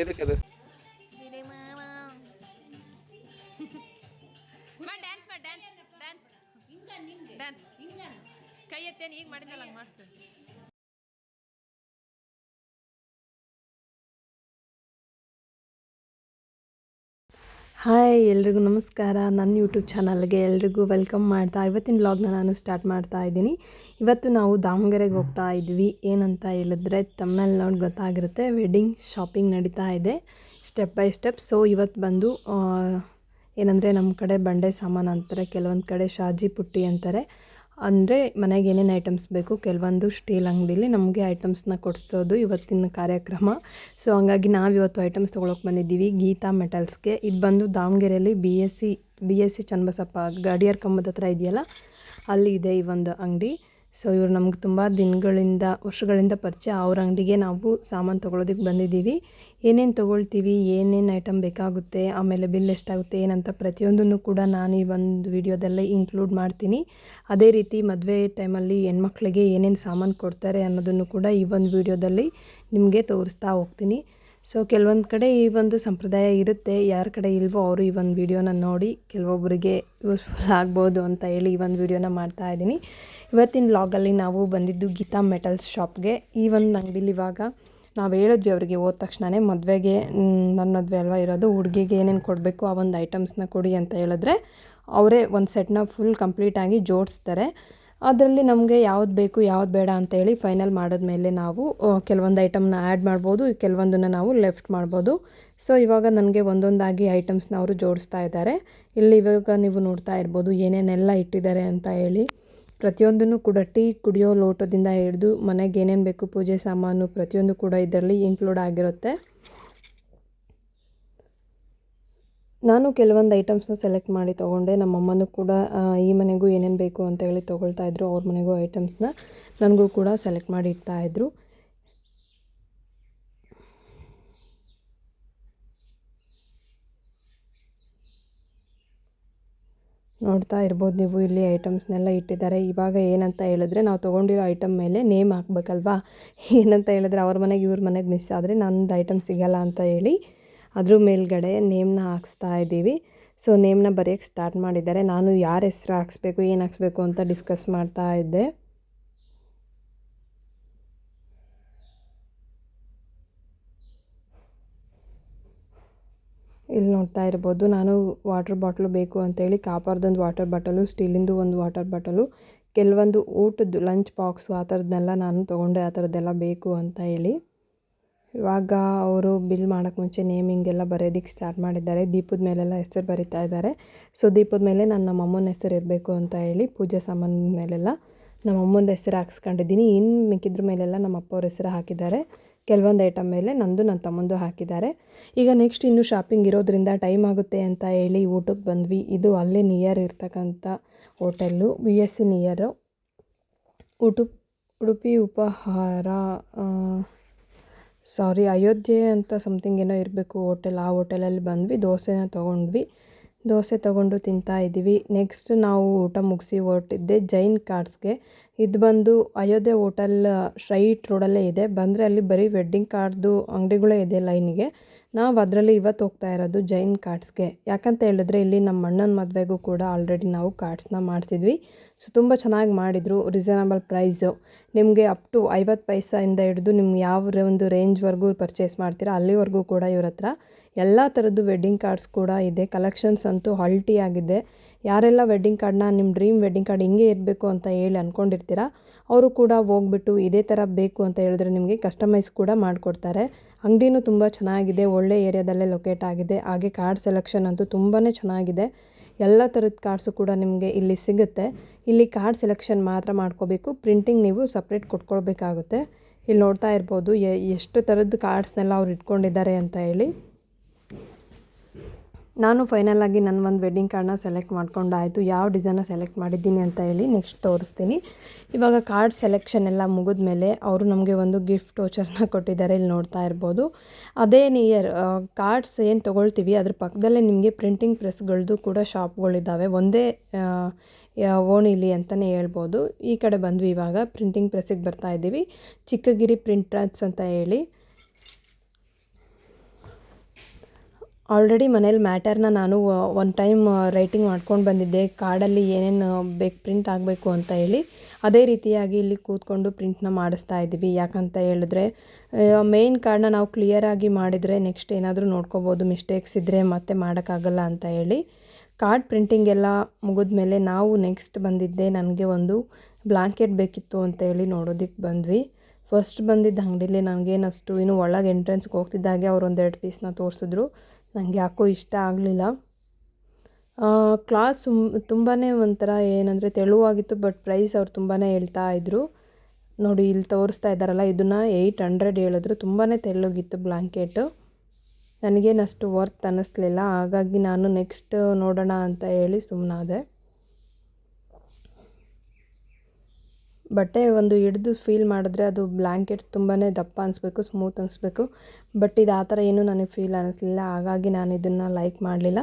ಎದಕ್ಕೆ ಅದು ಹಾಯ್ ಎಲ್ರಿಗೂ ನಮಸ್ಕಾರ. ನನ್ನ ಯೂಟ್ಯೂಬ್ ಚಾನಲ್ಗೆ ಎಲ್ರಿಗೂ ವೆಲ್ಕಮ್ ಮಾಡ್ತಾ, ಇವತ್ತಿನ ವ್ಲಾಗ್ನ ನಾನು ಸ್ಟಾರ್ಟ್ ಮಾಡ್ತಾ ಇದ್ದೀನಿ. ಇವತ್ತು ನಾವು ದಾವಣಗೆರೆಗೆ ಹೋಗ್ತಾ ಇದ್ವಿ. ಏನಂತ ಹೇಳಿದ್ರೆ ತಮ್ಮಲ್ಲಿ ನೋಡಿ ಗೊತ್ತಾಗಿರುತ್ತೆ ವೆಡ್ಡಿಂಗ್ ಶಾಪಿಂಗ್ ನಡೀತಾ ಇದೆ. ಸ್ಟೆಪ್ ಬೈ ಸ್ಟೆಪ್ ಸೊ ಇವತ್ತು ಬಂದು ಏನಂದರೆ ನಮ್ಮ ಕಡೆ ಬಂಡೆ ಸಾಮಾನು ಅಂತಾರೆ, ಕೆಲವೊಂದು ಕಡೆ ಶಾಜಿ ಪುಟ್ಟಿ ಅಂತಾರೆ. ಅಂದರೆ ಮನೆಗೆ ಏನೇನು ಐಟಮ್ಸ್ ಬೇಕು? ಕೆಲವೊಂದು ಸ್ಟೀಲ್ ಅಂಗಡೀಲಿ ನಮಗೆ ಐಟಮ್ಸ್ನ ಕೊಡಿಸೋದು ಇವತ್ತಿನ ಕಾರ್ಯಕ್ರಮ. ಸೊ ಹಂಗಾಗಿ ನಾವು ಇವತ್ತು ಐಟಮ್ಸ್ ತೊಗೊಳಕ್ಕೆ ಬಂದಿದ್ದೀವಿ. ಗೀತಾ ಮೆಟಲ್ಸ್ಗೆ ಇದು ಬಂದು ದಾವಣಗೆರೆಯಲ್ಲಿ B S C B S C Channabasappa Gadiyar ಕಂಬದ ಹತ್ರ ಇದೆಯಲ್ಲ? ಅಲ್ಲಿ ಇದೆ ಈ ಒಂದು ಅಂಗಡಿ. ಸೊ ಇವ್ರು ನಮ್ಗೆ ತುಂಬ ದಿನಗಳಿಂದ, ವರ್ಷಗಳಿಂದ ಪರಿಚಯ. ಅವ್ರ ಅಂಗಡಿಗೆ ನಾವು ಸಾಮಾನು ತೊಗೊಳೋದಕ್ಕೆ ಬಂದಿದ್ದೀವಿ. ಏನೇನು ತೊಗೊಳ್ತೀವಿ, ಏನೇನು ಐಟಮ್ ಬೇಕಾಗುತ್ತೆ, ಆಮೇಲೆ ಬಿಲ್ ಎಷ್ಟಾಗುತ್ತೆ, ಏನಂತ ಪ್ರತಿಯೊಂದನ್ನು ಕೂಡ ನಾನು ಈ ಒಂದು ವಿಡಿಯೋದಲ್ಲೇ ಇನ್ಕ್ಲೂಡ್ ಮಾಡ್ತೀನಿ. ಅದೇ ರೀತಿ ಮದುವೆ ಟೈಮಲ್ಲಿ ಹೆಣ್ಮಕ್ಳಿಗೆ ಏನೇನು ಸಾಮಾನು ಕೊಡ್ತಾರೆ ಅನ್ನೋದನ್ನು ಕೂಡ ಈ ಒಂದು ವಿಡಿಯೋದಲ್ಲಿ ನಿಮಗೆ ತೋರಿಸ್ತಾ ಹೋಗ್ತೀನಿ. ಸೊ ಕೆಲವೊಂದು ಕಡೆ ಈ ಒಂದು ಸಂಪ್ರದಾಯ ಇರುತ್ತೆ. ಯಾರ ಕಡೆ ಇಲ್ವೋ ಅವರು ಈ ಒಂದು ವಿಡಿಯೋನ ನೋಡಿ ಕೆಲವೊಬ್ಬರಿಗೆ ಯೂಸ್ಫುಲ್ ಆಗ್ಬೋದು ಅಂತ ಹೇಳಿ ಈ ಒಂದು ವಿಡಿಯೋನ ಮಾಡ್ತಾ ಇದ್ದೀನಿ. ಇವತ್ತಿನ ಲಾಗಲ್ಲಿ ನಾವು ಬಂದಿದ್ದು ಗೀತಾ ಮೆಟಲ್ಸ್ ಶಾಪ್ಗೆ ಈ ಒಂದು ಅಂಗಡಿಲಿ ಇವಾಗ ನಾವು ಹೇಳಿದ್ವಿ ಅವರಿಗೆ ಹೋದ ತಕ್ಷಣವೇ ಮದುವೆಗೆ ನನ್ನ ಮದುವೆ ಅಲ್ವಾ ಇರೋದು, ಹುಡುಗಿಗೆ ಏನೇನು ಕೊಡಬೇಕು, ಆ ಒಂದು ಐಟಮ್ಸ್ನ ಕೊಡಿ ಅಂತ ಹೇಳಿದ್ರೆ ಅವರೇ ಒಂದು ಸೆಟ್ನ ಫುಲ್ ಕಂಪ್ಲೀಟಾಗಿ ಜೋಡಿಸ್ತಾರೆ. ಅದರಲ್ಲಿ ನಮಗೆ ಯಾವ್ದು ಬೇಕು, ಯಾವ್ದು ಬೇಡ ಅಂತೇಳಿ ಫೈನಲ್ ಮಾಡಿದ್ಮೇಲೆ ನಾವು ಕೆಲವೊಂದು ಐಟಮ್ನ ಆ್ಯಡ್ ಮಾಡ್ಬೋದು, ಕೆಲವೊಂದನ್ನು ನಾವು ಲೆಫ್ಟ್ ಮಾಡ್ಬೋದು. ಸೊ ಇವಾಗ ನನಗೆ ಒಂದೊಂದಾಗಿ ಐಟಮ್ಸ್ನ ಅವರು ಜೋಡಿಸ್ತಾ ಇದ್ದಾರೆ. ಇಲ್ಲಿ ಇವಾಗ ನೀವು ನೋಡ್ತಾ ಇರ್ಬೋದು ಏನೇನೆಲ್ಲ ಇಟ್ಟಿದ್ದಾರೆ ಅಂತ ಹೇಳಿ. ಪ್ರತಿಯೊಂದನ್ನು ಕೂಡ ಟೀ ಕುಡಿಯೋ ಲೋಟದಿಂದ ಹಿಡಿದು ಮನೆಗೆ ಏನೇನು ಬೇಕು ಪೂಜೆ ಸಾಮಾನು ಪ್ರತಿಯೊಂದು ಕೂಡ ಇದರಲ್ಲಿ ಇನ್ಕ್ಲೂಡ್ ಆಗಿರುತ್ತೆ. ನಾನು ಕೆಲವೊಂದು ಐಟಮ್ಸ್ನ ಸೆಲೆಕ್ಟ್ ಮಾಡಿ ತೊಗೊಂಡೆ. ನಮ್ಮಮ್ಮನೂ ಕೂಡ ಈ ಮನೆಗೂ ಏನೇನು ಬೇಕು ಅಂತ ಹೇಳಿ ತೊಗೊಳ್ತಾ ಇದ್ರು. ಅವ್ರ ಮನೆಗೂ ಐಟಮ್ಸ್ನ ನನಗೂ ಕೂಡ ಸೆಲೆಕ್ಟ್ ಮಾಡಿ ಇಡ್ತಾ ನೋಡ್ತಾ ಇರ್ಬೋದು, ನೀವು ಇಲ್ಲಿ ಐಟಮ್ಸ್ನೆಲ್ಲ ಇಟ್ಟಿದ್ದಾರೆ. ಇವಾಗ ಏನಂತ ಹೇಳಿದ್ರೆ ನಾವು ತೊಗೊಂಡಿರೋ ಐಟಮ್ ಮೇಲೆ ನೇಮ್ ಹಾಕ್ಬೇಕಲ್ವಾ? ಏನಂತ ಹೇಳಿದ್ರೆ ಅವ್ರ ಮನೆಗೆ, ಇವ್ರ ಮನೆಗೆ ಮಿಸ್ ಆದರೆ ನಂದು ಐಟಮ್ ಸಿಗಲ್ಲ ಅಂತ ಹೇಳಿ ಅದ್ರ ಮೇಲ್ಗಡೆ ನೇಮ್ನ ಹಾಕ್ಸ್ತಾ ಇದ್ದೀವಿ. ಸೊ ನೇಮ್ನ ಬರೆಯೋಕ್ಕೆ ಸ್ಟಾರ್ಟ್ ಮಾಡಿದ್ದಾರೆ. ನಾನು ಯಾರ ಹೆಸ್ರು ಹಾಕ್ಸ್ಬೇಕು, ಏನು ಹಾಕ್ಸ್ಬೇಕು ಅಂತ ಡಿಸ್ಕಸ್ ಮಾಡ್ತಾ ಇದ್ದೆ. ಇಲ್ಲಿ ನೋಡ್ತಾ ಇರ್ಬೋದು, ನಾನು ವಾಟರ್ ಬಾಟ್ಲು ಬೇಕು ಅಂತೇಳಿ ಕಾಪರ್ದೊಂದು ವಾಟರ್ ಬಾಟಲು ಸ್ಟೀಲಿಂದು ಒಂದು ವಾಟರ್ ಬಾಟಲು ಕೆಲವೊಂದು ಊಟದ್ದು ಲಂಚ್ ಬಾಕ್ಸು ಆ ಥರದ್ದನ್ನೆಲ್ಲ ನಾನು ತೊಗೊಂಡೆ, ಆ ಥರದ್ದೆಲ್ಲ ಬೇಕು ಅಂತ ಹೇಳಿ. ಇವಾಗ ಅವರು ಬಿಲ್ ಮಾಡೋಕ್ಕೆ ಮುಂಚೆ ನೇಮಿಂಗ್ ಎಲ್ಲ ಬರೆಯೋದಕ್ಕೆ ಸ್ಟಾರ್ಟ್ ಮಾಡಿದ್ದಾರೆ, ದೀಪದ ಮೇಲೆಲ್ಲ ಹೆಸರು ಬರಿತಾ ಇದ್ದಾರೆ. ಸೊ ದೀಪದ ಮೇಲೆ ನಮ್ಮ ಅಮ್ಮನ ಹೆಸರು ಇರಬೇಕು ಅಂತ ಹೇಳಿ ಪೂಜೆ ಸಾಮಾನು ಮೇಲೆಲ್ಲ ನಮ್ಮ ಅಮ್ಮನ ಹೆಸರು ಹಾಕ್ಸ್ಕೊಂಡಿದ್ದೀನಿ. ಇನ್ನು ಮಿಕ್ಕಿದ್ರ ಮೇಲೆಲ್ಲ ನಮ್ಮ ಅಪ್ಪವ್ರ ಹೆಸರು ಹಾಕಿದ್ದಾರೆ. ಕೆಲವೊಂದು ಐಟಮ್ ಮೇಲೆ ನಂದು ನನ್ನ ತಮ್ಮಂದು ಹಾಕಿದ್ದಾರೆ. ಈಗ ನೆಕ್ಸ್ಟ್ ಇನ್ನು ಶಾಪಿಂಗ್ ಇರೋದ್ರಿಂದ ಟೈಮ್ ಆಗುತ್ತೆ ಅಂತ ಹೇಳಿ ಊಟಕ್ಕೆ ಬಂದ್ವಿ. ಇದು ಅಲ್ಲೇ ನಿಯರ್ ಇರ್ತಕ್ಕಂಥ hotel B S C near ಉಟು Udupi ಉಪಹಾರ ಸಾರಿ ಅಯೋಧ್ಯೆ ಅಂತ ಸಮಥಿಂಗ್ ಏನೋ ಇರಬೇಕು ಹೋಟೆಲ್ ಆ ಹೋಟೆಲಲ್ಲಿ ಬಂದ್ವಿ, ದೋಸೆನ ತೊಗೊಂಡ್ವಿ. ದೋಸೆ ತಗೊಂಡು ತಿಂತಾ ಇದ್ದೀವಿ. ನೆಕ್ಸ್ಟ್ ನಾವು ಊಟ ಮುಗಿಸಿ ಹೊರಟಿದ್ದೆ ಜೈನ್ ಕಾರ್ಡ್ಸ್ಗೆ. ಇದು ಬಂದು ಅಯೋಧ್ಯೆ ಹೋಟೆಲ್ ಸ್ಟ್ರೈಟ್ ರೋಡಲ್ಲೇ ಇದೆ. ಬಂದರೆ ಅಲ್ಲಿ ಬರೀ ವೆಡ್ಡಿಂಗ್ ಕಾರ್ಡ್ದು ಅಂಗಡಿಗಳೇ ಇದೆ ಲೈನಿಗೆ. ನಾವು ಅದರಲ್ಲಿ ಇವತ್ತು ಹೋಗ್ತಾ ಇರೋದು ಜೈನ್ ಕಾರ್ಡ್ಸ್ಗೆ. ಯಾಕಂತ ಹೇಳಿದ್ರೆ ಇಲ್ಲಿ ನಮ್ಮ ಅಣ್ಣನ ಮದುವೆಗೂ ಕೂಡ ಆಲ್ರೆಡಿ ನಾವು ಕಾರ್ಡ್ಸ್ನ ಮಾಡಿಸಿದ್ವಿ. ಸೊ ತುಂಬ ಚೆನ್ನಾಗಿ ಮಾಡಿದರು ರೀಸನಬಲ್ ಪ್ರೈಸು ನಿಮಗೆ ಅಪ್ ಟು ಐವತ್ತು ಪೈಸೆಯಿಂದ ಹಿಡಿದು ನಿಮ್ಗೆ ಯಾವ ಒಂದು ರೇಂಜ್ವರೆಗೂ ಪರ್ಚೇಸ್ ಮಾಡ್ತೀರಾ, ಅಲ್ಲಿವರೆಗೂ ಕೂಡ ಇವ್ರ ಹತ್ರ ಎಲ್ಲ ಥರದ್ದು ವೆಡ್ಡಿಂಗ್ ಕಾರ್ಡ್ಸ್ ಕೂಡ ಇದೆ. ಕಲೆಕ್ಷನ್ಸ್ ಅಂತೂ ಹಲ್ಟಿ ಆಗಿದೆ. ಯಾರೆಲ್ಲ ವೆಡ್ಡಿಂಗ್ ಕಾರ್ಡ್ನ ನಿಮ್ಮ ಡ್ರೀಮ್ ವೆಡ್ಡಿಂಗ್ ಕಾರ್ಡ್ ಹಿಂಗೆ ಇರಬೇಕು ಅಂತ ಹೇಳಿ ಅಂದ್ಕೊಂಡಿರ್ತೀರ ಅವರು ಕೂಡ ಹೋಗ್ಬಿಟ್ಟು ಇದೇ ಥರ ಬೇಕು ಅಂತ ಹೇಳಿದ್ರೆ ನಿಮಗೆ ಕಸ್ಟಮೈಸ್ ಕೂಡ ಮಾಡಿಕೊಡ್ತಾರೆ. ಅಂಗಡಿನೂ ತುಂಬ ಚೆನ್ನಾಗಿದೆ. ಒಳ್ಳೆ ಏರಿಯಾದಲ್ಲೇ ಲೊಕೇಟ್ ಆಗಿದೆ. ಹಾಗೆ ಕಾರ್ಡ್ ಸೆಲೆಕ್ಷನ್ ಅಂತೂ ತುಂಬಾ ಚೆನ್ನಾಗಿದೆ. ಎಲ್ಲ ಥರದ ಕಾರ್ಡ್ಸು ಕೂಡ ನಿಮಗೆ ಇಲ್ಲಿ ಸಿಗುತ್ತೆ. ಇಲ್ಲಿ ಕಾರ್ಡ್ ಸೆಲೆಕ್ಷನ್ ಮಾತ್ರ ಮಾಡ್ಕೋಬೇಕು. ಪ್ರಿಂಟಿಂಗ್ ನೀವು ಸಪ್ರೇಟ್ ಕೊಟ್ಕೊಳ್ಬೇಕಾಗುತ್ತೆ. ಇಲ್ಲಿ ನೋಡ್ತಾ ಇರ್ಬೋದು ಎಷ್ಟು ಥರದ್ದು ಕಾರ್ಡ್ಸ್ನೆಲ್ಲ ಅವ್ರು ಇಟ್ಕೊಂಡಿದ್ದಾರೆ ಅಂತ ಹೇಳಿ. ನಾನು ಫೈನಲ್ ಆಗಿ ನನ್ನ ಒಂದು ವೆಡ್ಡಿಂಗ್ ಕಾರ್ಡ್ನ ಸೆಲೆಕ್ಟ್ ಮಾಡ್ಕೊಂಡಾಯಿತು ಯಾವ ಡಿಸೈನ ಸೆಲೆಕ್ಟ್ ಮಾಡಿದ್ದೀನಿ ಅಂತ ಹೇಳಿ ನೆಕ್ಸ್ಟ್ ತೋರಿಸ್ತೀನಿ. ಇವಾಗ ಕಾರ್ಡ್ ಸೆಲೆಕ್ಷನ್ ಎಲ್ಲ ಮುಗಿದ ಮೇಲೆ ಅವರು ನಮಗೆ ಒಂದು ಗಿಫ್ಟ್ ವೋಚರ್ನ ಕೊಟ್ಟಿದ್ದಾರೆ. ಇಲ್ಲಿ ನೋಡ್ತಾ ಇರ್ಬೋದು. ಅದೇ ನಿಯರ್ ಕಾರ್ಡ್ಸ್ ಏನು ತೊಗೊಳ್ತೀವಿ, ಅದ್ರ ಪಕ್ಕದಲ್ಲೇ ನಿಮಗೆ ಪ್ರಿಂಟಿಂಗ್ ಪ್ರೆಸ್ಗಳದ್ದು ಕೂಡ ಶಾಪ್ಗಳಿದ್ದಾವೆ ಒಂದೇ ಓಣಿಲಿ ಅಂತಲೇ ಹೇಳ್ಬೋದು. ಈ ಕಡೆ ಬಂದ್ವಿ ಇವಾಗ. ಪ್ರಿಂಟಿಂಗ್ ಪ್ರೆಸ್ಸಿಗೆ ಬರ್ತಾ ಇದ್ದೀವಿ ಚಿಕ್ಕಗಿರಿ ಪ್ರಿಂಟರ್ಸ್ ಅಂತ ಹೇಳಿ. ಆಲ್ರೆಡಿ ಮನೇಲಿ ಮ್ಯಾಟರ್ನ ನಾನು ಒನ್ ಟೈಮ್ ರೈಟಿಂಗ್ ಮಾಡ್ಕೊಂಡು ಬಂದಿದ್ದೆ. ಕಾರ್ಡಲ್ಲಿ ಏನೇನು ಬೇಕು ಪ್ರಿಂಟ್ ಆಗಬೇಕು ಅಂತ ಹೇಳಿ, ಅದೇ ರೀತಿಯಾಗಿ ಇಲ್ಲಿ ಕೂತ್ಕೊಂಡು ಪ್ರಿಂಟ್ನ ಮಾಡಿಸ್ತಾ ಇದ್ದೀವಿ. ಯಾಕಂತ ಹೇಳಿದ್ರೆ ಮೇಯ್ನ್ ಕಾರ್ಡ್ನ ನಾವು ಕ್ಲಿಯರಾಗಿ ಮಾಡಿದರೆ ನೆಕ್ಸ್ಟ್ ಏನಾದರೂ ನೋಡ್ಕೋಬೋದು ಮಿಸ್ಟೇಕ್ಸ್ ಇದ್ದರೆ ಮತ್ತೆ ಮಾಡೋಕ್ಕಾಗಲ್ಲ ಅಂತ ಹೇಳಿ ಕಾರ್ಡ್ ಪ್ರಿಂಟಿಂಗ್ ಎಲ್ಲ ಮುಗಿದ್ಮೇಲೆ ನಾವು ನೆಕ್ಸ್ಟ್ ಬಂದಿದ್ದೆ. ನನಗೆ ಒಂದು ಬ್ಲಾಂಕೆಟ್ ಬೇಕಿತ್ತು ಅಂತ ಹೇಳಿ ನೋಡೋದಕ್ಕೆ ಬಂದ್ವಿ. ಫಸ್ಟ್ ಬಂದಿದ್ದ ಅಂಗಡಿಲಿ ನನಗೇನಷ್ಟು ಇನ್ನು ಒಳಗೆ ಎಂಟ್ರೆನ್ಸ್ಗೆ ಹೋಗ್ತಿದ್ದಾಗೆ ಅವ್ರು ಒಂದೆರಡು ಪೀಸ್ನ ತೋರಿಸಿದ್ರು. ನನಗೆ ಯಾಕೋ ಇಷ್ಟ ಆಗಲಿಲ್ಲ. ಕ್ಲಾಸ್ ತುಂಬಾ ಒಂಥರ ಏನಂದರೆ ತೆಳುವಾಗಿತ್ತು ಬಟ್ ಪ್ರೈಸ್ ಅವ್ರು ತುಂಬಾ ಹೇಳ್ತಾ ಇದ್ದರು ನೋಡಿ, ಇಲ್ಲಿ ತೋರಿಸ್ತಾ ಇದ್ದಾರಲ್ಲ, ಇದನ್ನು ಏಯ್ಟ್ ಹಂಡ್ರೆಡ್ ಹೇಳಿದ್ರು. ತುಂಬಾ ತೆಳ್ಳಗಿತ್ತು ಬ್ಲ್ಯಾಂಕೆಟು ನನಗೇನಷ್ಟು ವರ್ತ್ ಅನ್ನಿಸ್ಲಿಲ್ಲ. ಹಾಗಾಗಿ ನಾನು ನೆಕ್ಸ್ಟ್ ನೋಡೋಣ ಅಂತ ಹೇಳಿ ಸುಮ್ಮನಾದೆ ಬಟ್ಟೆ ಒಂದು ಹಿಡಿದು ಫೀಲ್ ಮಾಡಿದ್ರೆ ಅದು ಬ್ಲ್ಯಾಂಕೆಟ್ ತುಂಬಾ ದಪ್ಪ ಅನಿಸ್ಬೇಕು ಸ್ಮೂತ್ ಅನಿಸ್ಬೇಕು. ಬಟ್ ಇದು ಆ ಥರ ಏನೂ ನನಗೆ ಫೀಲ್ ಅನ್ನಿಸ್ಲಿಲ್ಲ ಹಾಗಾಗಿ ನಾನು ಇದನ್ನು ಲೈಕ್ ಮಾಡಲಿಲ್ಲ.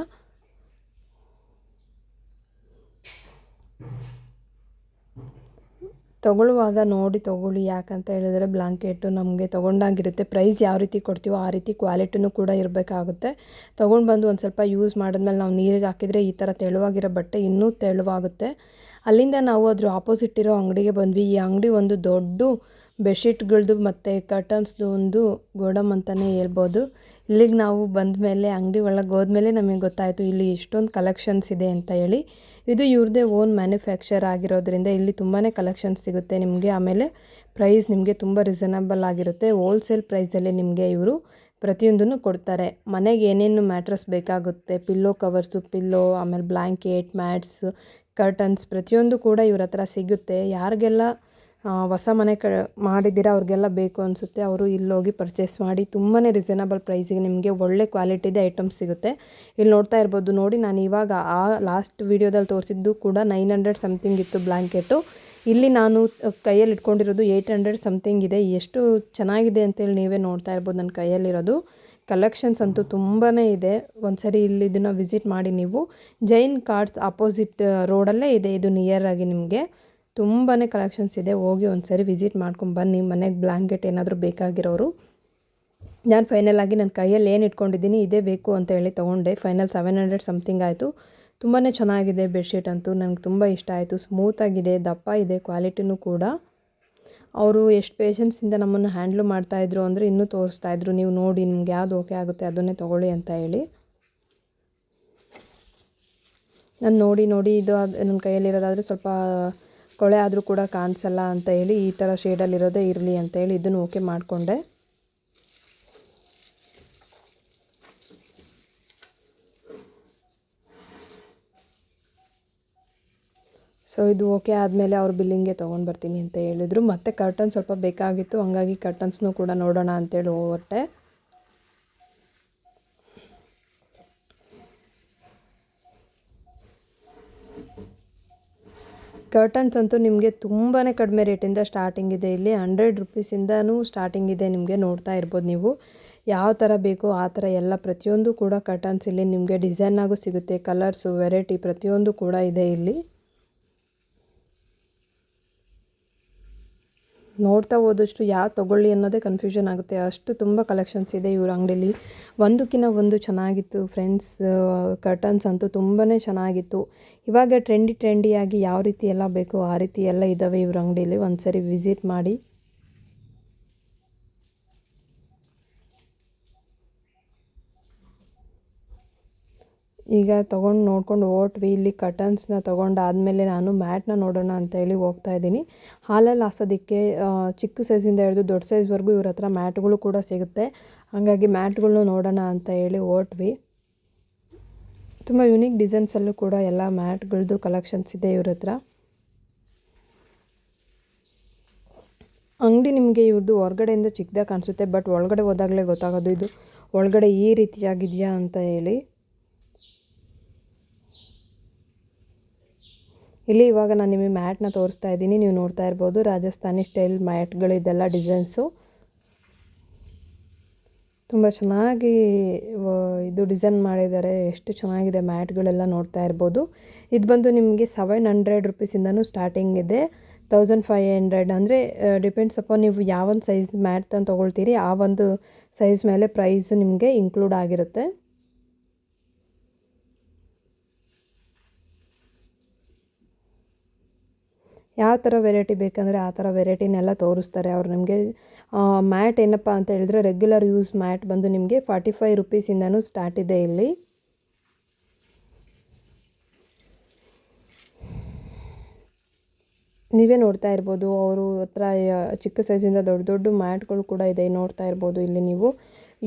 ತಗೊಳ್ಳುವಾಗ ನೋಡಿ ತೊಗೊಳ್ಳಿ ಯಾಕಂತ ಹೇಳಿದ್ರೆ ಬ್ಲಾಂಕೆಟು ನಮಗೆ ತೊಗೊಂಡಾಗಿರುತ್ತೆ. ಪ್ರೈಸ್ ಯಾವ ರೀತಿ ಕೊಡ್ತೀವೋ ಆ ರೀತಿ ಕ್ವಾಲಿಟಿನೂ ಕೂಡ ಇರಬೇಕಾಗುತ್ತೆ. ತೊಗೊಂಡು ಬಂದು ಒಂದು ಸ್ವಲ್ಪ ಯೂಸ್ ಮಾಡಿದ್ಮೇಲೆ ನಾವು ನೀರಿಗೆ ಹಾಕಿದರೆ ಈ ಥರ ತೆಳುವಾಗಿರೋ ಬಟ್ಟೆ ಇನ್ನೂ ತೆಳುವಾಗುತ್ತೆ. ಅಲ್ಲಿಂದ ನಾವು ಅದ್ರ ಆಪೋಸಿಟ್ ಇರೋ ಅಂಗಡಿಗೆ ಬಂದ್ವಿ. ಈ ಅಂಗಡಿ ಒಂದು ದೊಡ್ಡ ಬೆಡ್ಶೀಟ್ಗಳದ್ದು ಮತ್ತು ಕರ್ಟನ್ಸ್ದು ಒಂದು ಗೋಡಮ್ ಅಂತಲೇ ಹೇಳ್ಬೋದು. ಇಲ್ಲಿಗೆ ನಾವು ಬಂದ ಮೇಲೆ ಅಂಗಡಿ ಒಳಗೆ ಹೋದ್ಮೇಲೆ ನಮಗೆ ಗೊತ್ತಾಯಿತು ಇಲ್ಲಿ ಇಷ್ಟೊಂದು ಕಲೆಕ್ಷನ್ಸ್ ಇದೆ ಅಂತ ಹೇಳಿ. ಇದು ಇವ್ರದ್ದೇ ಓನ್ ಮ್ಯಾನುಫ್ಯಾಕ್ಚರ್ ಆಗಿರೋದ್ರಿಂದ ಇಲ್ಲಿ ತುಂಬಾ ಕಲೆಕ್ಷನ್ಸ್ ಸಿಗುತ್ತೆ ನಿಮಗೆ. ಆಮೇಲೆ ಪ್ರೈಸ್ ನಿಮಗೆ ತುಂಬ ರೀಸನಬಲ್ ಆಗಿರುತ್ತೆ. ಹೋಲ್ಸೇಲ್ ಪ್ರೈಸಲ್ಲಿ ನಿಮಗೆ ಇವರು ಪ್ರತಿಯೊಂದನ್ನು ಕೊಡ್ತಾರೆ. ಮನೆಗೆ ಏನೇನು ಮ್ಯಾಟ್ರಸ್ ಬೇಕಾಗುತ್ತೆ? ಪಿಲ್ಲೋ ಕವರ್ಸು, ಪಿಲ್ಲೋ, ಆಮೇಲೆ ಬ್ಲ್ಯಾಂಕೆಟ್ ಮ್ಯಾಟ್ಸ್ ಕರ್ಟನ್ಸ್ ಪ್ರತಿಯೊಂದು ಕೂಡ ಇವ್ರ ಹತ್ರ ಸಿಗುತ್ತೆ. ಯಾರಿಗೆಲ್ಲ ಹೊಸ ಮನೆ ಕ, ಮಾಡಿದ್ದೀರಾ ಅವ್ರಿಗೆಲ್ಲ ಬೇಕು ಅನಿಸುತ್ತೆ, ಅವರು ಇಲ್ಲೋಗಿ ಪರ್ಚೇಸ್ ಮಾಡಿ ತುಂಬಾ ರೀಸನಬಲ್ ಪ್ರೈಸಿಗೆ ನಿಮಗೆ ಒಳ್ಳೆ ಕ್ವಾಲಿಟಿದೆ ಐಟಮ್ಸ್ ಸಿಗುತ್ತೆ. ಇಲ್ಲಿ ನೋಡ್ತಾ ಇರ್ಬೋದು ನೋಡಿ, ನಾನು ಇವಾಗ ಆ ಲಾಸ್ಟ್ ವೀಡಿಯೋದಲ್ಲಿ ತೋರಿಸಿದ್ದು ಕೂಡ ನೈನ್ ಹಂಡ್ರೆಡ್ ಸಮಥಿಂಗ್ ಇತ್ತು ಬ್ಲ್ಯಾಂಕೆಟು ಇಲ್ಲಿ ನಾನು ಕೈಯಲ್ಲಿ ಇಟ್ಕೊಂಡಿರೋದು ಏಯ್ಟ್ ಹಂಡ್ರೆಡ್ ಸಮಥಿಂಗ್ ಇದೆ. ಎಷ್ಟು ಚೆನ್ನಾಗಿದೆ ಅಂತೇಳಿ ನೀವೇ ನೋಡ್ತಾ ಇರ್ಬೋದು ನನ್ನ ಕೈಯಲ್ಲಿರೋದು. ಕಲೆಕ್ಷನ್ಸ್ ಅಂತೂ ತುಂಬಾ ಇದೆ. ಒಂದ್ಸರಿ ಇಲ್ಲಿ ಇದನ್ನು ವಿಸಿಟ್ ಮಾಡಿ ನೀವು. ಜೈನ್ ಕಾರ್ಡ್ಸ್ ಅಪೋಸಿಟ್ ರೋಡಲ್ಲೇ ಇದೆ. ಇದು ನಿಯರ್ ಆಗಿ ನಿಮಗೆ ತುಂಬಾ ಕಲೆಕ್ಷನ್ಸ್ ಇದೆ. ಹೋಗಿ ಒಂದ್ಸರಿ ವಿಸಿಟ್ ಮಾಡ್ಕೊಂಡು ಬನ್ನಿ. ಮನೆಗೆ ಬ್ಲ್ಯಾಂಕೆಟ್ ಏನಾದರೂ ಬೇಕಾಗಿರೋರು. ನಾನು ಫೈನಲ್ ಆಗಿ ನನ್ನ ಕೈಯಲ್ಲಿ ಏನು ಇಟ್ಕೊಂಡಿದ್ದೀನಿ, ಇದೇ ಬೇಕು ಅಂತ ಹೇಳಿ ತೊಗೊಂಡೆ. ಫೈನಲ್ ಸೆವೆನ್ ಹಂಡ್ರೆಡ್ ಸಮಥಿಂಗ್ ಆಯಿತು. ತುಂಬಾ ಚೆನ್ನಾಗಿದೆ ಬೆಡ್ಶೀಟ್ ಅಂತೂ. ನನಗೆ ತುಂಬ ಇಷ್ಟ ಆಯಿತು. ಸ್ಮೂತಾಗಿದೆ ದಪ್ಪ ಇದೆ. ಕ್ವಾಲಿಟಿನೂ ಕೂಡ. ಅವರು ಎಷ್ಟು ಪೇಷನ್ಸಿಂದ ನಮ್ಮನ್ನು ಹ್ಯಾಂಡ್ಲ್ ಮಾಡ್ತಾಯಿದ್ರು ಅಂದರೆ ಇನ್ನೂ ತೋರಿಸ್ತಾಯಿದ್ರು ನೀವು ನೋಡಿ ನಿಮ್ಗೆ ಯಾವ್ದು ಓಕೆ ಆಗುತ್ತೆ ಅದನ್ನೇ ತೊಗೊಳ್ಳಿ ಅಂತ ಹೇಳಿ. ನಾನು ನೋಡಿ ನೋಡಿ ಇದು ನನ್ನ ಕೈಯಲ್ಲಿರೋದಾದರೆ ಸ್ವಲ್ಪ ಕೊಳೆ ಆದರೂ ಕೂಡ ಕಾಣಿಸಲ್ಲ ಅಂತ ಹೇಳಿ ಈ ಥರ ಶೇಡಲ್ಲಿರೋದೇ ಇರಲಿ ಅಂತ ಹೇಳಿ ಇದನ್ನು ಓಕೆ ಮಾಡಿಕೊಂಡೆ. ಸೊ ಇದು ಓಕೆ ಆದಮೇಲೆ ಅವ್ರ ಬಿಲ್ಲಿಂಗೆ ತೊಗೊಂಡು ಬರ್ತೀನಿ ಅಂತ ಹೇಳಿದರು. ಮತ್ತು ಕರ್ಟನ್ ಸ್ವಲ್ಪ ಬೇಕಾಗಿತ್ತು. ಹಂಗಾಗಿ ಕರ್ಟನ್ಸ್ನು ಕೂಡ ನೋಡೋಣ ಅಂತೇಳಿ ಹೊರಟೆ. ಕರ್ಟನ್ಸ್ ಅಂತೂ ನಿಮಗೆ ತುಂಬಾ ಕಡಿಮೆ ರೇಟಿಂದ ಸ್ಟಾರ್ಟಿಂಗ್ ಇದೆ. ಇಲ್ಲಿ ಹಂಡ್ರೆಡ್ ರುಪೀಸಿಂದನೂ ಸ್ಟಾರ್ಟಿಂಗ್ ಇದೆ ನಿಮಗೆ ನೋಡ್ತಾ ಇರ್ಬೋದು ನೀವು. ಯಾವ ಥರ ಬೇಕೋ ಆ ಥರ ಎಲ್ಲ ಪ್ರತಿಯೊಂದು ಕೂಡ ಕರ್ಟನ್ಸ್ ಇಲ್ಲಿ ನಿಮಗೆ ಡಿಸೈನಾಗೂ ಸಿಗುತ್ತೆ. ಕಲರ್ಸು ವೆರೈಟಿ ಪ್ರತಿಯೊಂದು ಕೂಡ ಇದೆ ಇಲ್ಲಿ. ನೋಡ್ತಾ ಹೋದಷ್ಟು ಯಾವ ತೊಗೊಳ್ಳಿ ಅನ್ನೋದೇ ಕನ್ಫ್ಯೂಷನ್ ಆಗುತ್ತೆ. ಅಷ್ಟು ತುಂಬ ಕಲೆಕ್ಷನ್ಸ್ ಇದೆ ಇವ್ರ ಅಂಗಡೀಲಿ. ಒಂದಕ್ಕಿಂತ ಒಂದು ಚೆನ್ನಾಗಿತ್ತು. ಫ್ರೆಂಡ್ಸ್ ಕರ್ಟನ್ಸ್ ಅಂತೂ ತುಂಬಾ ಚೆನ್ನಾಗಿತ್ತು. ಇವಾಗ ಟ್ರೆಂಡಿ ಟ್ರೆಂಡಿಯಾಗಿ ಯಾವ ರೀತಿ ಎಲ್ಲ ಬೇಕು ಆ ರೀತಿ ಎಲ್ಲ ಇದ್ದಾವೆ ಇವ್ರ ಅಂಗಡೀಲಿ. ಒಂದು ಸರಿ ವಿಸಿಟ್ ಮಾಡಿ. ಈಗ ತೊಗೊಂಡು ನೋಡ್ಕೊಂಡು ಓಟ್ವಿ, ಇಲ್ಲಿ ಕಟನ್ಸ್ನ ತೊಗೊಂಡಾದಮೇಲೆ ನಾನು ಮ್ಯಾಟ್ನ ನೋಡೋಣ ಅಂತ ಹೇಳಿ ಹೋಗ್ತಾ ಇದ್ದೀನಿ. ಹಾಲಲ್ಲಿ ಹಾಸೋದಕ್ಕೆ ಚಿಕ್ಕ ಸೈಜಿಂದ ಹಿಡಿದು ದೊಡ್ಡ ಸೈಜ್ವರೆಗೂ ಇವ್ರ ಹತ್ರ ಮ್ಯಾಟ್ಗಳು ಕೂಡ ಸಿಗುತ್ತೆ. ಹಾಗಾಗಿ ಮ್ಯಾಟ್ಗಳನ್ನೂ ನೋಡೋಣ ಅಂತ ಹೇಳಿ ಓಟ್ವಿ. ತುಂಬ ಯುನೀಕ್ ಡಿಸೈನ್ಸಲ್ಲೂ ಕೂಡ ಎಲ್ಲ ಮ್ಯಾಟ್ಗಳದ್ದು ಕಲೆಕ್ಷನ್ಸ್ ಇದೆ ಇವ್ರ ಹತ್ರ. ಅಂಗಡಿ ನಿಮಗೆ ಇವ್ರದ್ದು ಹೊರಗಡೆಯಿಂದ ಚಿಕ್ಕದಾಗಿ ಕಾಣಿಸುತ್ತೆ ಬಟ್ ಒಳಗಡೆ ಹೋದಾಗಲೇ ಗೊತ್ತಾಗೋದು ಇದು. ಒಳಗಡೆ ಈ ರೀತಿಯಾಗಿದೆಯಾ ಅಂತ ಹೇಳಿ. ಇಲ್ಲಿ ಇವಾಗ ನಾನು ನಿಮಗೆ ಮ್ಯಾಟ್ನ ತೋರಿಸ್ತಾ ಇದ್ದೀನಿ. ನೀವು ನೋಡ್ತಾ ಇರ್ಬೋದು ರಾಜಸ್ಥಾನಿ ಸ್ಟೈಲ್ ಮ್ಯಾಟ್ಗಳು ಇದೆಲ್ಲ ಡಿಸೈನ್ಸು ತುಂಬ ಚೆನ್ನಾಗಿ ಇದು ಡಿಸೈನ್ ಮಾಡಿದ್ದಾರೆ. ಎಷ್ಟು ಚೆನ್ನಾಗಿದೆ ಮ್ಯಾಟ್ಗಳೆಲ್ಲ ನೋಡ್ತಾ ಇರ್ಬೋದು. ಇದು ಬಂದು ನಿಮಗೆ ಸೆವೆನ್ ಹಂಡ್ರೆಡ್ ರುಪೀಸಿಂದನೂ ಸ್ಟಾರ್ಟಿಂಗ್ ಇದೆ. ತೌಸಂಡ್ ಫೈವ್ ಹಂಡ್ರೆಡ್ ಅಂದರೆ ಡಿಪೆಂಡ್ಸ್ ಅಪಾನ್ ನೀವು ಯಾವೊಂದು ಸೈಜ್ ಮ್ಯಾಟ್ ತಂದು ತೊಗೊಳ್ತೀರಿ, ಆ ಒಂದು ಸೈಜ್ ಮೇಲೆ ಪ್ರೈಸ್ ನಿಮಗೆ ಇನ್ಕ್ಲೂಡ್ ಆಗಿರುತ್ತೆ. ಯಾವ ಥರ ವೆರೈಟಿ ಬೇಕಂದರೆ ಆ ಥರ ವೆರೈಟಿನೆಲ್ಲ ತೋರಿಸ್ತಾರೆ ಅವ್ರು ನಿಮಗೆ. ಮ್ಯಾಟ್ ಏನಪ್ಪ ಅಂತ ಹೇಳಿದ್ರೆ ರೆಗ್ಯುಲರ್ ಯೂಸ್ ಮ್ಯಾಟ್ ಬಂದು ನಿಮಗೆ ಫಾರ್ಟಿ ಫೈವ್ ರುಪೀಸಿಂದನೂ ಸ್ಟಾರ್ಟ್ ಇದೆ ಇಲ್ಲಿ. ನೀವೇ ನೋಡ್ತಾ ಇರ್ಬೋದು, ಅವರು ಹತ್ರ ಚಿಕ್ಕ ಸೈಜಿಂದ ದೊಡ್ಡ ದೊಡ್ಡ ಮ್ಯಾಟ್ಗಳು ಕೂಡ ಇದೆ, ನೋಡ್ತಾ ಇರ್ಬೋದು ಇಲ್ಲಿ ನೀವು.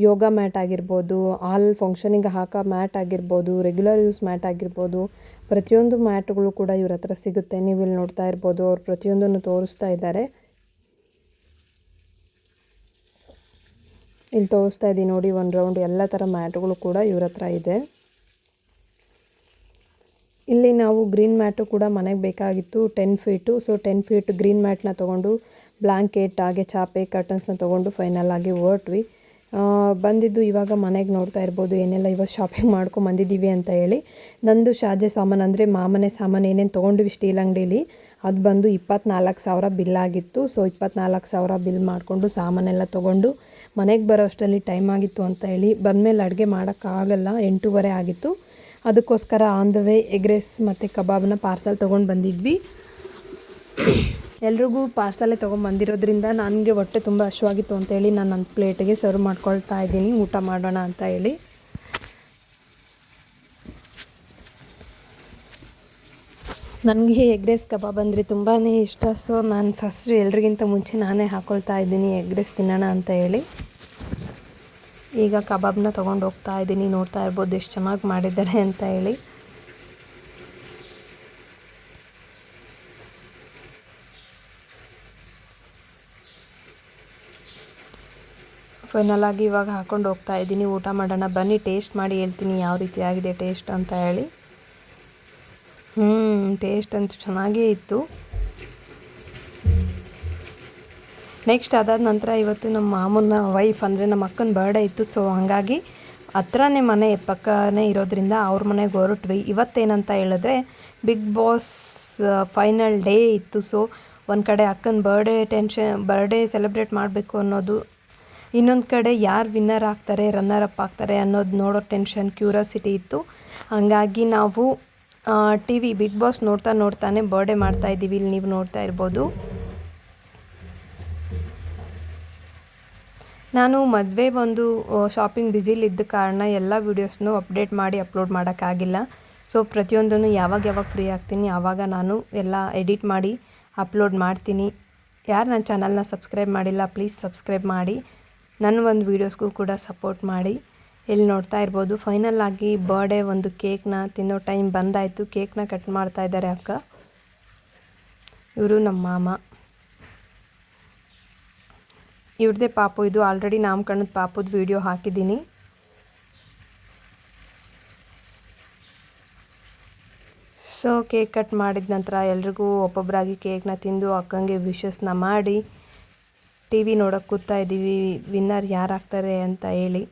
ಯೋಗ ಮ್ಯಾಟ್ ಆಗಿರ್ಬೋದು ಆಲ್ ಫಂಕ್ಷನಿಗೆ ಹಾಕೋ ಮ್ಯಾಟ್ ಆಗಿರ್ಬೋದು ರೆಗ್ಯುಲರ್ ಯೂಸ್ ಮ್ಯಾಟ್ ಆಗಿರ್ಬೋದು, ಪ್ರತಿಯೊಂದು ಮ್ಯಾಟ್ಗಳು ಕೂಡ ಇವ್ರ ಹತ್ರ ಸಿಗುತ್ತೆ. ನೀವು ಇಲ್ಲಿ ನೋಡ್ತಾ ಇರ್ಬೋದು, ಅವ್ರು ಪ್ರತಿಯೊಂದನ್ನು ತೋರಿಸ್ತಾ ಇದ್ದಾರೆ. ಇಲ್ಲಿ ತೋರಿಸ್ತಾ ಇದ್ದೀನಿ ನೋಡಿ, ಒಂದು ರೌಂಡ್ ಎಲ್ಲ ಥರ ಮ್ಯಾಟ್ಗಳು ಕೂಡ ಇವ್ರ ಹತ್ರ ಇದೆ. ಇಲ್ಲಿ ನಾವು ಗ್ರೀನ್ ಮ್ಯಾಟು ಕೂಡ ಮನೆಗೆ ಬೇಕಾಗಿತ್ತು ten feet so ten feet green ಮ್ಯಾಟ್ನ ತೊಗೊಂಡು ಬ್ಲ್ಯಾಂಕೆಟ್ ಹಾಗೆ ಚಾಪೆ ಕರ್ಟನ್ಸ್ನ ತೊಗೊಂಡು ಫೈನಲ್ ಆಗಿ ಹೊರಟ್ವಿ. ಬಂದಿದ್ದು ಇವಾಗ ಮನೆಗೆ ನೋಡ್ತಾ ಇರ್ಬೋದು, ಏನೆಲ್ಲ ಇವಾಗ ಶಾಪಿಂಗ್ ಮಾಡ್ಕೊಂಡು ಬಂದಿದ್ದೀವಿ ಅಂತ ಹೇಳಿ. ನಂದು ಶಾಜೆ ಸಾಮಾನು ಅಂದರೆ ಮಾಮನೆ ಸಾಮಾನು ಏನೇನು ತೊಗೊಂಡ್ವಿ ಸ್ಟೀಲ್ ಅಂಗಡೀಲಿ, ಅದು ಬಂದು ಇಪ್ಪತ್ನಾಲ್ಕು ಸಾವಿರ ಬಿಲ್ ಆಗಿತ್ತು. ಸೊ ಇಪ್ಪತ್ನಾಲ್ಕು ಸಾವಿರ ಬಿಲ್ ಮಾಡಿಕೊಂಡು ಸಾಮಾನೆಲ್ಲ ತೊಗೊಂಡು ಮನೆಗೆ ಬರೋ ಅಷ್ಟರಲ್ಲಿ ಟೈಮ್ ಆಗಿತ್ತು ಅಂತ ಹೇಳಿ ಬಂದಮೇಲೆ ಅಡುಗೆ ಮಾಡೋಕ್ಕಾಗಲ್ಲ ಎಂಟೂವರೆ ಆಗಿತ್ತು. ಅದಕ್ಕೋಸ್ಕರ on the way egg rice ಮತ್ತು ಕಬಾಬ್ನ ಪಾರ್ಸಲ್ ತೊಗೊಂಡು ಬಂದಿದ್ವಿ. ಎಲ್ರಿಗೂ ಪಾರ್ಸಲೇ ತೊಗೊಂಬಂದಿರೋದ್ರಿಂದ ನನಗೆ ಹೊಟ್ಟೆ ತುಂಬ ಹಶುವಾಗಿತ್ತು ಅಂತೇಳಿ ನಾನು ನನ್ನ ಪ್ಲೇಟಿಗೆ ಸರ್ವ್ ಮಾಡ್ಕೊಳ್ತಾ ಇದ್ದೀನಿ. ಊಟ ಮಾಡೋಣ ಅಂತ ಹೇಳಿ. ನನಗೆ ಎಗ್ ರೈಸ್ ಕಬಾಬ್ ಅಂದರೆ ತುಂಬಾ ಇಷ್ಟ. ಸೊ, ನಾನು ಫಸ್ಟು ಎಲ್ರಿಗಿಂತ ಮುಂಚೆ ನಾನೇ ಹಾಕ್ಕೊಳ್ತಾ ಇದ್ದೀನಿ ಎಗ್ ರೈಸ್ ತಿನ್ನೋಣ ಅಂತ ಹೇಳಿ. ಈಗ ಕಬಾಬ್ನ ತೊಗೊಂಡು ಹೋಗ್ತಾ ಇದ್ದೀನಿ. ನೋಡ್ತಾ ಇರ್ಬೋದು ಎಷ್ಟು ಚೆನ್ನಾಗಿ ಮಾಡಿದ್ದಾರೆ ಅಂತ ಹೇಳಿ. ಫೈನಲ್ ಆಗಿ ಇವಾಗ ಹಾಕೊಂಡು ಹೋಗ್ತಾ ಇದ್ದೀನಿ. ಊಟ ಮಾಡೋಣ. ಬನ್ನಿ ಟೇಸ್ಟ್ ಮಾಡಿ ಹೇಳ್ತೀನಿ ಯಾವ ರೀತಿ ಆಗಿದೆ ಟೇಸ್ಟ್ ಅಂತ ಹೇಳಿ. ಹ್ಞೂ ಟೇಸ್ಟ್ ಅಂತೂ ಚೆನ್ನಾಗೇ ಇತ್ತು. ನೆಕ್ಸ್ಟ್ ಅದಾದ ನಂತರ ಇವತ್ತು ನಮ್ಮ ಮಾಮೂನ ವೈಫ್ ಅಂದರೆ ನಮ್ಮ ಅಕ್ಕನ ಬರ್ಡೇ ಇತ್ತು. ಸೊ ಹಾಗಾಗಿ ಹತ್ರನೇ ಮನೆ, ಪಕ್ಕನೇ ಇರೋದ್ರಿಂದ ಅವ್ರ ಮನೆಗೆ ಹೊರಟ್ವಿ. ಇವತ್ತೇನಂತ ಹೇಳಿದ್ರೆ ಬಿಗ್ ಬಾಸ್ ಫೈನಲ್ ಡೇ ಇತ್ತು. ಸೊ ಒಂದು ಕಡೆ ಅಕ್ಕನ ಬರ್ಡೇ ಟೆನ್ಷನ್ ಬರ್ಡೇ ಸೆಲೆಬ್ರೇಟ್ ಮಾಡಬೇಕು ಅನ್ನೋದು ಇನ್ನೊಂದು ಕಡೆ ಯಾರು ವಿನ್ನರ್ ಆಗ್ತಾರೆ ರನ್ನರ್ ಅಪ್ ಆಗ್ತಾರೆ ಅನ್ನೋದು ನೋಡೋ ಟೆನ್ಷನ್ ಕ್ಯೂರಿಯಾಸಿಟಿ ಇತ್ತು. ಹಾಗಾಗಿ ನಾವು ಟಿ ವಿ ಬಿಗ್ ಬಾಸ್ ನೋಡ್ತಾ ನೋಡ್ತಾನೆ ಬರ್ಡೇ ಮಾಡ್ತಾ ಇದ್ದೀವಿ, ಇಲ್ಲಿ ನೀವು ನೋಡ್ತಾ ಇರ್ಬೋದು. ನಾನು ಮದುವೆ ಒಂದು ಶಾಪಿಂಗ್ ಬ್ಯುಸಿಲಿದ್ದ ಕಾರಣ ಎಲ್ಲ ವೀಡಿಯೋಸ್ನೂ ಅಪ್ಡೇಟ್ ಮಾಡಿ ಅಪ್ಲೋಡ್ ಮಾಡೋಕ್ಕಾಗಿಲ್ಲ ಸೊ ಪ್ರತಿಯೊಂದನ್ನು ಯಾವಾಗ ಯಾವಾಗ ಫ್ರೀ ಆಗ್ತೀನಿ, ಆವಾಗ ನಾನು ಎಲ್ಲ ಎಡಿಟ್ ಮಾಡಿ ಅಪ್ಲೋಡ್ ಮಾಡ್ತೀನಿ. ಯಾರು ನನ್ನ ಚಾನಲ್ನ ಸಬ್ಸ್ಕ್ರೈಬ್ ಮಾಡಿಲ್ಲ ಪ್ಲೀಸ್ ಸಬ್ಸ್ಕ್ರೈಬ್ ಮಾಡಿ. ನನ್ನ ಒಂದು ವೀಡಿಯೋಸ್ಗೂ ಕೂಡ ಸಪೋರ್ಟ್ ಮಾಡಿ. ಇಲ್ಲಿ ನೋಡ್ತಾ ಇರ್ಬೋದು. ಫೈನಲ್ ಆಗಿ ಬರ್ಡೇ ಒಂದು ಕೇಕ್ನ ತಿನ್ನೋ ಟೈಮ್ ಬಂದಾಯಿತು. ಕೇಕ್ನ ಕಟ್ ಮಾಡ್ತಾ ಇದ್ದಾರೆ ಅಕ್ಕ. ಇವರು ನಮ್ಮ ಮಾಮ. ಇವ್ರದೇ ಪಾಪು ಇದು. ಆಲ್ರೆಡಿ ನಾಮಕರಣದ ಪಾಪದ ವಿಡಿಯೋ ಹಾಕಿದ್ದೀನಿ. ಸೊ ಕೇಕ್ ಕಟ್ ಮಾಡಿದ ನಂತರ ಎಲ್ರಿಗೂ ಒಬ್ಬೊಬ್ಬರಾಗಿ ಕೇಕ್ನ ತಿಂದು ಅಕ್ಕಂಗೆ ವಿಶಸ್ನ ಮಾಡಿ. ಟಿ ವಿ ನೋಡೋಕೆ ಕೂತಾ ಇದ್ದೀವಿ, ವಿನ್ನರ್ ಯಾರಾಗ್ತಾರೆ ಅಂತ ಹೇಳಿ.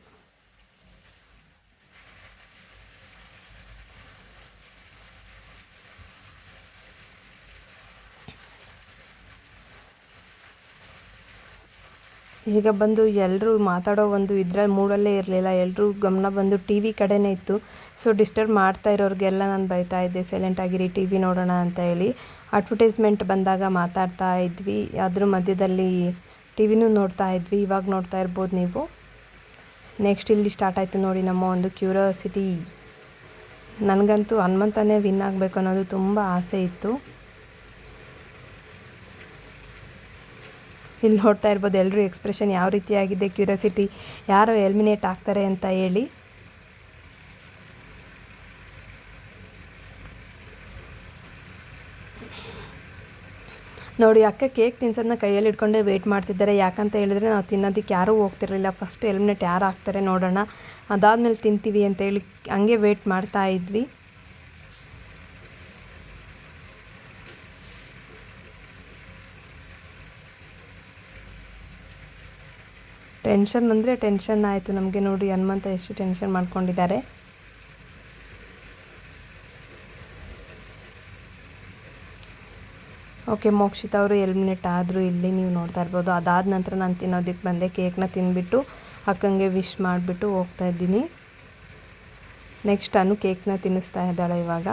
ಈಗ ಬಂದು ಎಲ್ಲರೂ ಮಾತಾಡೋ ಒಂದು ಇದ್ರ ಮೂಡಲ್ಲೇ ಇರಲಿಲ್ಲ. ಎಲ್ಲರೂ ಗಮನ ಬಂದು ಟಿ ವಿ ಕಡೆನೇ ಇತ್ತು. ಸೊ ಡಿಸ್ಟರ್ಬ್ ಮಾಡ್ತಾ ಇರೋರಿಗೆಲ್ಲ ನಾನು ಬೈತಾ ಇದ್ದೆ ಸೈಲೆಂಟ್ ಆಗಿರಿ ಟಿ ವಿ ನೋಡೋಣ ಅಂತ ಹೇಳಿ. ಅಡ್ವರ್ಟೈಸ್ಮೆಂಟ್ ಬಂದಾಗ ಮಾತಾಡ್ತಾ ಇದ್ವಿ. ಅದ್ರ ಮಧ್ಯದಲ್ಲಿ ಟಿ ವಿನೂ ನೋಡ್ತಾ ಇದ್ವಿ, ಇವಾಗ ನೋಡ್ತಾ ಇರ್ಬೋದು ನೀವು. ನೆಕ್ಸ್ಟ್ ಇಲ್ಲಿ ಸ್ಟಾರ್ಟ್ ಆಯಿತು ನೋಡಿ ನಮ್ಮ ಒಂದು ಕ್ಯೂರಿಯಾಸಿಟಿ ನನಗಂತೂ ಹನುಮಂತನೇ ವಿನ್ ಆಗಬೇಕು ಅನ್ನೋದು ತುಂಬ ಆಸೆ ಇತ್ತು. ಇಲ್ಲಿ ನೋಡ್ತಾ ಇರ್ಬೋದು ಎಲ್ಲರೂ ಎಕ್ಸ್ಪ್ರೆಷನ್ ಯಾವ ರೀತಿಯಾಗಿದೆ ಕ್ಯೂರಿಯಾಸಿಟಿ ಯಾರು ಎಲಿಮಿನೇಟ್ ಆಗ್ತಾರೆ ಅಂತ ಹೇಳಿ. ನೋಡಿ, ಅಕ್ಕ ಕೇಕ್ ತಿನ್ಸೋದನ್ನ ಕೈಯಲ್ಲಿ ಇಟ್ಕೊಂಡೆ ವೆಯ್ಟ್ ಮಾಡ್ತಿದ್ದಾರೆ. ಯಾಕಂತ ಹೇಳಿದ್ರೆ ನಾವು ತಿನ್ನೋದಕ್ಕೆ ಯಾರೂ ಹೋಗ್ತಿರಲಿಲ್ಲ. ಫಸ್ಟ್ ಎಲ್ಮಿನೇಟ್ ಯಾರು ಹಾಕ್ತಾರೆ ನೋಡೋಣ. ಅದಾದಮೇಲೆ ತಿಂತೀವಿ ಅಂತೇಳಿ ಹಂಗೆ ವೆಯ್ಟ್ ಮಾಡ್ತಾ ಇದ್ವಿ. ಟೆನ್ಷನ್ ಅಂದರೆ ಟೆನ್ಷನ್ ಆಯಿತು ನಮಗೆ ನೋಡಿ, ಹನುಮಂತ ಎಷ್ಟು ಟೆನ್ಷನ್ ಮಾಡ್ಕೊಂಡಿದ್ದಾರೆ. ಓಕೆ, ಮೋಕ್ಷಿತ ಅವರು ಎಲಿಮಿನೇಟ್ ಆದರೂ ಇಲ್ಲಿ ನೀವು ನೋಡ್ತಾ ಇರ್ಬೋದು. ಅದಾದ ನಂತರ ನಾನು ತಿನ್ನೋದಕ್ಕೆ ಬಂದೆ. ಕೇಕ್ನ ತಿನ್ಬಿಟ್ಟು ಅಕ್ಕಂಗೆ ವಿಶ್ ಮಾಡಿಬಿಟ್ಟು ಹೋಗ್ತಾ ಇದ್ದೀನಿ. ನೆಕ್ಸ್ಟ್ ಅನು ಕೇಕ್ನ ತಿನ್ನಿಸ್ತಾ ಇದ್ದಾಳೆ ಇವಾಗ.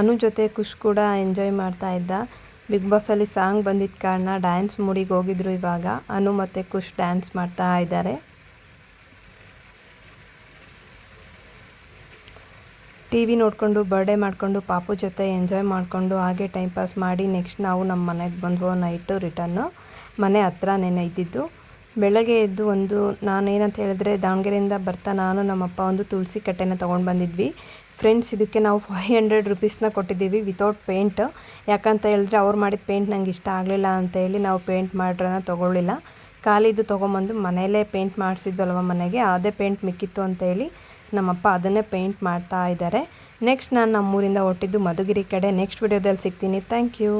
ಅನು ಜೊತೆ ಖುಷ್ ಕೂಡ ಎಂಜಾಯ್ ಮಾಡ್ತಾ ಇದ್ದ. ಬಿಗ್ ಬಾಸಲ್ಲಿ ಸಾಂಗ್ ಬಂದಿದ್ದ ಕಾರಣ ಡ್ಯಾನ್ಸ್ ಮೂಡಿಗೆ ಹೋಗಿದ್ರು ಇವಾಗ. ಅನು ಮತ್ತು ಖುಷ್ ಡ್ಯಾನ್ಸ್ ಮಾಡ್ತಾ ಇದ್ದಾರೆ. ಟಿ ವಿ ನೋಡಿಕೊಂಡು ಬರ್ಡೇ ಮಾಡಿಕೊಂಡು ಪಾಪು ಜೊತೆ ಎಂಜಾಯ್ ಮಾಡಿಕೊಂಡು ಹಾಗೆ ಟೈಮ್ ಪಾಸ್ ಮಾಡಿ ನೆಕ್ಸ್ಟ್ ನಾವು ನಮ್ಮ ಮನೆಗೆ ಬಂದ್ವು ನೈಟು ರಿಟರ್ನು ಮನೆ ಹತ್ರನೇ ಇದ್ದಿದ್ದು. ಬೆಳಗ್ಗೆ ಎದ್ದು ಒಂದು ನಾನೇನಂತ ಹೇಳಿದ್ರೆ ದಾವಣಗೆರೆಯಿಂದ ಬರ್ತಾ ನಾನು, ನಮ್ಮಪ್ಪ ಒಂದು ತುಳಸಿ ಕಟ್ಟೆನ ತೊಗೊಂಡು ಬಂದಿದ್ವಿ. ಫ್ರೆಂಡ್ಸ್ ಇದಕ್ಕೆ ನಾವು ಫೈವ್ ಹಂಡ್ರೆಡ್ ರುಪೀಸ್ನ ಕೊಟ್ಟಿದ್ದೀವಿ ವಿತೌಟ್ ಪೇಂಟ್ ಯಾಕಂತ ಹೇಳಿದ್ರೆ ಅವ್ರು ಮಾಡಿದ ಪೇಂಟ್ ನಂಗೆ ಇಷ್ಟ ಆಗಲಿಲ್ಲ ಅಂತ ಹೇಳಿ ನಾವು ಪೇಂಟ್ ಮಾಡ್ರನ್ನ ತೊಗೊಳ್ಳಿಲ್ಲ. ಖಾಲಿದು ತೊಗೊಂಬಂದು ಮನೆಯಲ್ಲೇ ಪೇಂಟ್ ಮಾಡಿಸಿದ್ವಲ್ವ ಮನೆಗೆ, ಅದೇ ಪೇಂಟ್ ಮಿಕ್ಕಿತ್ತು ಅಂತ ಹೇಳಿ ನಮ್ಮಪ್ಪ ಅದನ್ನೇ ಪೇಂಟ್ ಮಾಡ್ತಾ ಇದ್ದಾರೆ. ನೆಕ್ಸ್ಟ್ ನಾನು ನಮ್ಮೂರಿಂದ ಹೊಟ್ಟಿದ್ದು ಮಧುಗಿರಿ ಕಡೆ. ನೆಕ್ಸ್ಟ್ ವಿಡಿಯೋದಲ್ಲಿ ಸಿಗ್ತೀನಿ. Thank you